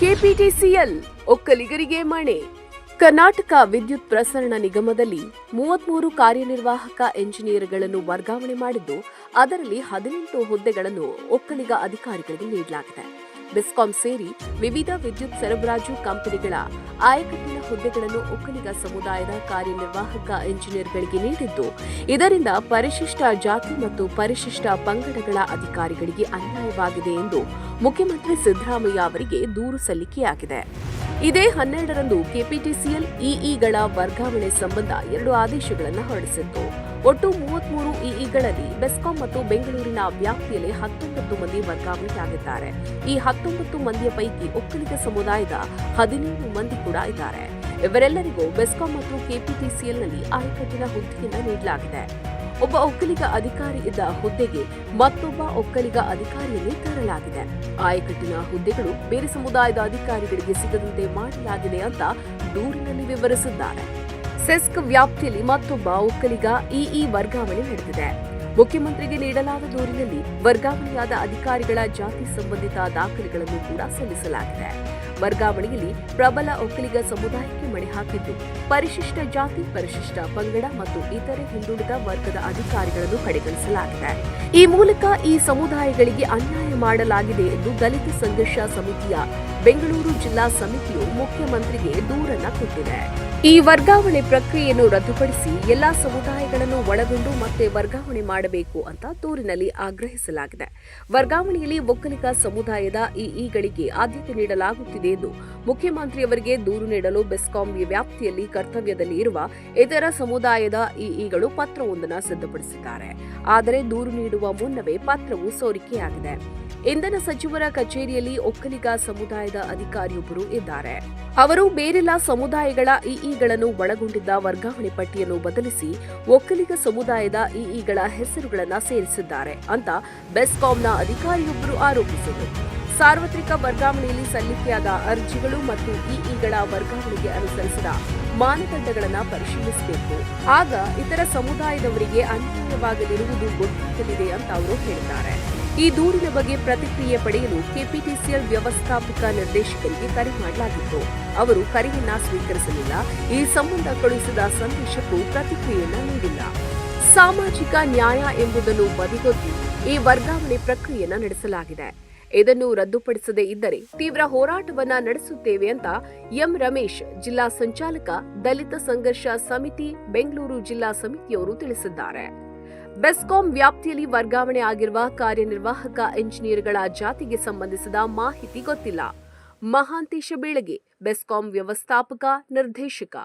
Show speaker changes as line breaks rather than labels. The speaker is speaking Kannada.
ಕೆಪಿಟಿಸಿಎಲ್ ಒಕ್ಕಲಿಗರಿಗೆ ಮಣೆ. ಕರ್ನಾಟಕ ವಿದ್ಯುತ್ ಪ್ರಸರಣ ನಿಗಮದಲ್ಲಿ ಮೂವತ್ಮೂರು ಕಾರ್ಯನಿರ್ವಾಹಕ ಎಂಜಿನಿಯರ್ಗಳನ್ನು ವರ್ಗಾವಣೆ ಮಾಡಿದ್ದು, ಅದರಲ್ಲಿ ಹದಿನೆಂಟು ಹುದ್ದೆಗಳನ್ನು ಒಕ್ಕಲಿಗ ಅಧಿಕಾರಿಗಳಿಗೆ ನೀಡಲಾಗಿದೆ. ಬೆಸ್ಕಾಂ ಸೇರಿ ವಿವಿಧ ವಿದ್ಯುತ್ ಸರಬರಾಜು ಕಂಪನಿಗಳ ಆಯಕಟ್ಟಿನ ಹುದ್ದೆಗಳನ್ನು ಒಕ್ಕಲಿಗ ಸಮುದಾಯದ ಕಾರ್ಯನಿರ್ವಾಹಕ ಎಂಜಿನಿಯರ್ಗಳಿಗೆ ನೀಡಿದ್ದು, ಇದರಿಂದ ಪರಿಶಿಷ್ಟ ಜಾತಿ ಮತ್ತು ಪರಿಶಿಷ್ಟ ಪಂಗಡಗಳ ಅಧಿಕಾರಿಗಳಿಗೆ ಅನ್ಯಾಯವಾಗಿದೆ ಎಂದು ಮುಖ್ಯಮಂತ್ರಿ ಸಿದ್ದರಾಮಯ್ಯ ಅವರಿಗೆ ದೂರು ಸಲ್ಲಿಕೆಯಾಗಿದೆ. ಇದೇ ಹನ್ನೆರಡರಂದು ಕೆಪಿಟಿಸಿಎಲ್ ಇಇಗಳ ವರ್ಗಾವಣೆ ಸಂಬಂಧ ಎರಡು ಆದೇಶಗಳನ್ನು ಹೊರಡಿಸಿತ್ತು. ಒಟ್ಟು ಮೂವತ್ಮೂರು ಇಇಗಳಲ್ಲಿ ಬೆಸ್ಕಾಂ ಮತ್ತು ಬೆಂಗಳೂರಿನ ವ್ಯಾಪ್ತಿಯಲ್ಲಿ ಹತ್ತೊಂಬತ್ತು ಮಂದಿ ವರ್ಗಾವಣೆಯಾಗಿದ್ದಾರೆ. ಈ ಹತ್ತೊಂಬತ್ತು ಮಂದಿಯ ಪೈಕಿ ಒಕ್ಕಲಿಗ ಸಮುದಾಯದ ಹದಿನೇಳು ಮಂದಿ ಕೂಡ ಇದ್ದಾರೆ. ಇವರೆಲ್ಲರಿಗೂ ಬೆಸ್ಕಾಂ ಮತ್ತು ಕೆಪಿಟಿಸಿಎಲ್ನಲ್ಲಿ ಆಯಕಟ್ಟಿನ ಹುದ್ದೆಯನ್ನು ನೀಡಲಾಗಿದೆ. ಒಬ್ಬ ಒಕ್ಕಲಿಗ ಅಧಿಕಾರಿ ಇದ್ದ ಹುದ್ದೆಗೆ ಮತ್ತೊಬ್ಬ ಒಕ್ಕಲಿಗ ಅಧಿಕಾರಿಯಲ್ಲಿ ತರಲಾಗಿದೆ. ಆಯಕಟ್ಟಿನ ಹುದ್ದೆಗಳು ಬೇರೆ ಸಮುದಾಯದ ಅಧಿಕಾರಿಗಳಿಗೆ ಸಿಗದಂತೆ ಮಾಡಲಾಗಿದೆ ಅಂತ ದೂರಿನಲ್ಲಿ ವಿವರಿಸಿದ್ದಾರೆ. ಸೆಸ್ಕ್ ವ್ಯಾಪ್ತಿಯಲ್ಲಿ ಮತ್ತೊಬ್ಬ ಒಕ್ಕಲಿಗ ಇಇ ವರ್ಗಾವಣೆ ನಡೆದಿದೆ. ಮುಖ್ಯಮಂತ್ರಿಗೆ ನೀಡಲಾದ ದೂರಿನಲ್ಲಿ ವರ್ಗಾವಣೆಯಾದ ಅಧಿಕಾರಿಗಳ ಜಾತಿ ಸಂಬಂಧಿತ ದಾಖಲೆಗಳನ್ನು ಕೂಡ ಸಲ್ಲಿಸಲಾಗಿದೆ. ವರ್ಗಾವಣೆಯಲ್ಲಿ ಪ್ರಬಲ ಒಕ್ಕಲಿಗ ಸಮುದಾಯಕ್ಕೆ ಮಣೆ ಹಾಕಿದ್ದು. ಪರಿಶಿಷ್ಟ ಜಾತಿ, ಪರಿಶಿಷ್ಟ ಪಂಗಡ ಮತ್ತು ಇತರೆ ಹಿಂದುಳಿದ ವರ್ಗದ ಅಧಿಕಾರಿಗಳನ್ನು ಕಡೆಗಣಿಸಲಾಗಿದೆ. ಈ ಮೂಲಕ ಈ ಸಮುದಾಯಗಳಿಗೆ ಅನ್ಯಾಯ ಮಾಡಲಾಗಿದೆ ಎಂದು ದಲಿತ ಸಂಘರ್ಷ ಸಮಿತಿಯ ಬೆಂಗಳೂರು ಜಿಲ್ಲಾ ಸಮಿತಿಯು ಮುಖ್ಯಮಂತ್ರಿಗೆ ದೂರನ್ನ ಕೊಟ್ಟಿದೆ. ಈ ವರ್ಗಾವಣೆ ಪ್ರಕ್ರಿಯೆಯನ್ನು ರದ್ದುಪಡಿಸಿ ಎಲ್ಲಾ ಸಮುದಾಯಗಳನ್ನು ಒಳಗೊಂಡು ಮತ್ತೆ ವರ್ಗಾವಣೆ ಮಾಡಬೇಕು ಅಂತ ದೂರಿನಲ್ಲಿ ಆಗ್ರಹಿಸಲಾಗಿದೆ. ವರ್ಗಾವಣೆಯಲ್ಲಿ ಒಕ್ಕಲಿಗ ಸಮುದಾಯದ ಇಇಗಳಿಗೆ ಆದ್ಯತೆ ನೀಡಲಾಗುತ್ತಿದೆ ಎಂದು ಮುಖ್ಯಮಂತ್ರಿಯವರಿಗೆ ದೂರು ನೀಡಲು ಬೆಸ್ಕಾಂ ವ್ಯಾಪ್ತಿಯಲ್ಲಿ ಕರ್ತವ್ಯದಲ್ಲಿ ಇರುವ ಇತರ ಸಮುದಾಯದ ಇಇಗಳು ಪತ್ರವೊಂದನ್ನು ಸಿದ್ಧಪಡಿಸಿದ್ದಾರೆ. ಆದರೆ ದೂರು ನೀಡುವ ಮುನ್ನವೇ ಪತ್ರವು ಸೋರಿಕೆಯಾಗಿದೆ. ಇಂಧನ ಸಚಿವರ ಕಚೇರಿಯಲ್ಲಿ ಒಕ್ಕಲಿಗ ಸಮುದಾಯದ ಅಧಿಕಾರಿಯೊಬ್ಬರು ಇದ್ದಾರೆ. ಅವರು ಬೇರೆಲ್ಲ ಸಮುದಾಯಗಳ ಇಇಗಳನ್ನು ಒಳಗೊಂಡಿದ್ದ ವರ್ಗಾವಣೆ ಪಟ್ಟಿಯನ್ನು ಬದಲಿಸಿ ಒಕ್ಕಲಿಗ ಸಮುದಾಯದ ಇಇಗಳ ಹೆಸರುಗಳನ್ನು ಸೇರಿಸಿದ್ದಾರೆ ಅಂತ ಬೆಸ್ಕಾಂನ ಅಧಿಕಾರಿಯೊಬ್ಬರು ಆರೋಪಿಸಿದರು. ಸಾರ್ವತ್ರಿಕ ವರ್ಗಾವಣೆಯಲ್ಲಿ ಸಲ್ಲಿಕೆಯಾದ ಅರ್ಜಿಗಳು ಮತ್ತು ಇಇಗಳ ವರ್ಗಾವಣೆಗೆ ಅನುಸರಿಸಿದ ಮಾನದಂಡಗಳನ್ನು ಪರಿಶೀಲಿಸಬೇಕು. ಆಗ ಇತರ ಸಮುದಾಯದವರಿಗೆ ಅನ್ಯಾಯವಾಗಲಿರುವುದು ಗೊತ್ತಾಗಲಿದೆ ಅಂತ ಅವರು ಹೇಳಿದ್ದಾರೆ. ಈ ದೂರಿನ ಬಗ್ಗೆ ಪ್ರತಿಕ್ರಿಯೆ ಪಡೆಯಲು ಕೆಪಿಟಿಸಿಎಲ್ ವ್ಯವಸ್ಥಾಪಕ ನಿರ್ದೇಶಕರಿಗೆ ಕರೆ ಮಾಡಲಾಗಿತ್ತು. ಅವರು ಕರೆಯನ್ನ ಸ್ವೀಕರಿಸಲಿಲ್ಲ. ಈ ಸಂಬಂಧ ಕಳುಹಿಸಿದ ಸಂದೇಶಕ್ಕೂ ಪ್ರತಿಕ್ರಿಯೆಯನ್ನ ನೀಡಿಲ್ಲ. ಸಾಮಾಜಿಕ ನ್ಯಾಯ ಎಂಬುದನ್ನು ಬದಿಗೊತ್ತಿ ಈ ವರ್ಗಾವಣೆ ಪ್ರಕ್ರಿಯೆಯನ್ನ ನಡೆಸಲಾಗಿದೆ. ಇದನ್ನು ರದ್ದುಪಡಿಸದೇ ಇದ್ದರೆ ತೀವ್ರ ಹೋರಾಟವನ್ನ ನಡೆಸುತ್ತೇವೆ ಅಂತ ಎಂ ರಮೇಶ್, ಜಿಲ್ಲಾ ಸಂಚಾಲಕ, ದಲಿತ ಸಂಘರ್ಷ ಸಮಿತಿ, ಬೆಂಗಳೂರು ಜಿಲ್ಲಾ ಸಮಿತಿಯವರು ತಿಳಿಸಿದ್ದಾರೆ. ಬೆಸ್ಕಾಂ ವ್ಯಾಪ್ತಿಯಲ್ಲಿ ವರ್ಗಾವಣೆ ಆಗಿರುವ ಕಾರ್ಯನಿರ್ವಾಹಕ ಎಂಜಿನಿಯರ್ಗಳ ಜಾತಿಗೆ ಸಂಬಂಧಿಸಿದ ಮಾಹಿತಿ ಗೊತ್ತಿಲ್ಲ. ಮಹಾಂತೇಶ ಬೀಳಗಿ, ಬೆಸ್ಕಾಂ ವ್ಯವಸ್ಥಾಪಕ ನಿರ್ದೇಶಕ.